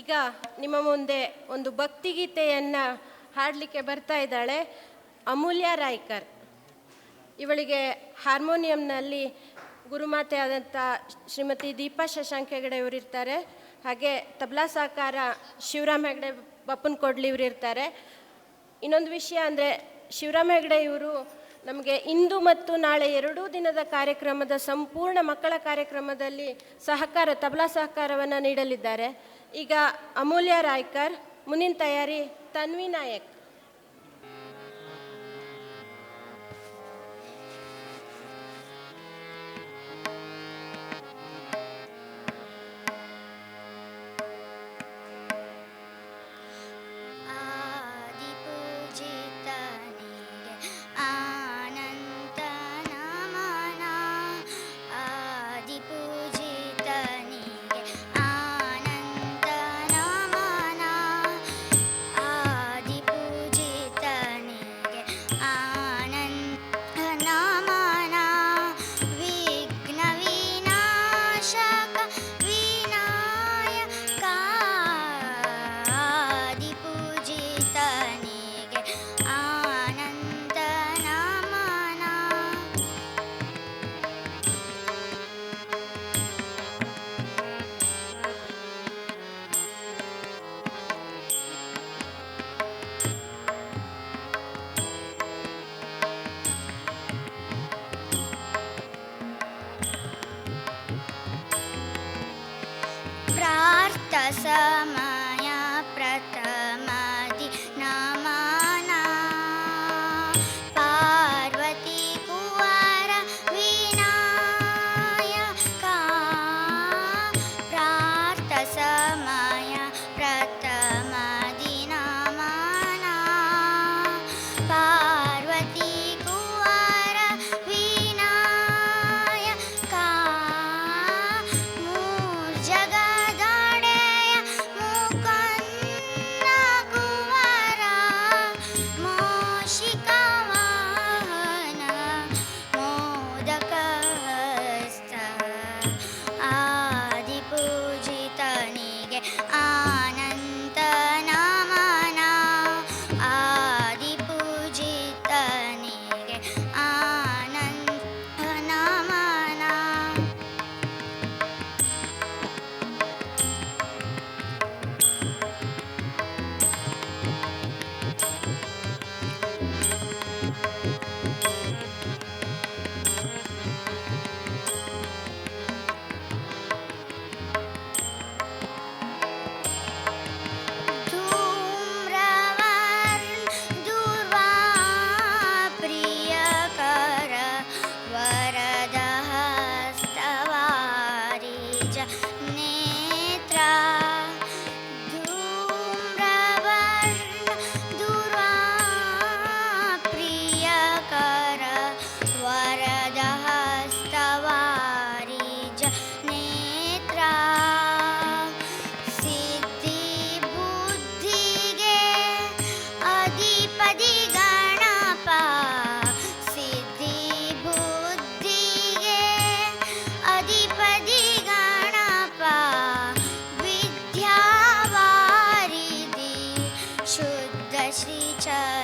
ಈಗ ನಿಮ್ಮ ಮುಂದೆ ಒಂದು ಭಕ್ತಿಗೀತೆಯನ್ನು ಹಾಡಲಿಕ್ಕೆ ಬರ್ತಾ ಇದ್ದಾಳೆ ಅಮೂಲ್ಯ ರಾಯ್ಕರ್. ಇವಳಿಗೆ ಹಾರ್ಮೋನಿಯಂನಲ್ಲಿ ಗುರುಮಾತೆ ಆದಂಥ ಶ್ರೀಮತಿ ದೀಪಾ ಶಶಾಂಕ್ ಹೆಗಡೆ ಇವರಿರ್ತಾರೆ ಹಾಗೆ ತಬಲಾ ಸಹಕಾರ ಶಿವರಾಮ್ ಹೆಗಡೆ ಬಪ್ಪನ್ ಕೊಡ್ಲಿ ಇವರಿರ್ತಾರೆ ಇನ್ನೊಂದು ವಿಷಯ ಅಂದರೆ ಶಿವರಾಮ್ ಹೆಗಡೆ ಇವರು ನಮಗೆ ಇಂದು ಮತ್ತು ನಾಳೆ ಎರಡೂ ದಿನದ ಕಾರ್ಯಕ್ರಮದ ಸಂಪೂರ್ಣ ಮಕ್ಕಳ ಕಾರ್ಯಕ್ರಮದಲ್ಲಿ ಸಹಕಾರ, ತಬಲಾ ಸಹಕಾರವನ್ನು ನೀಡಲಿದ್ದಾರೆ. ಈಗ ಅಮೂಲ್ಯ ರಾಯ್ಕರ್ ಮುನಿನ್ ತಯಾರಿ Tanvi Nayak. sama against each.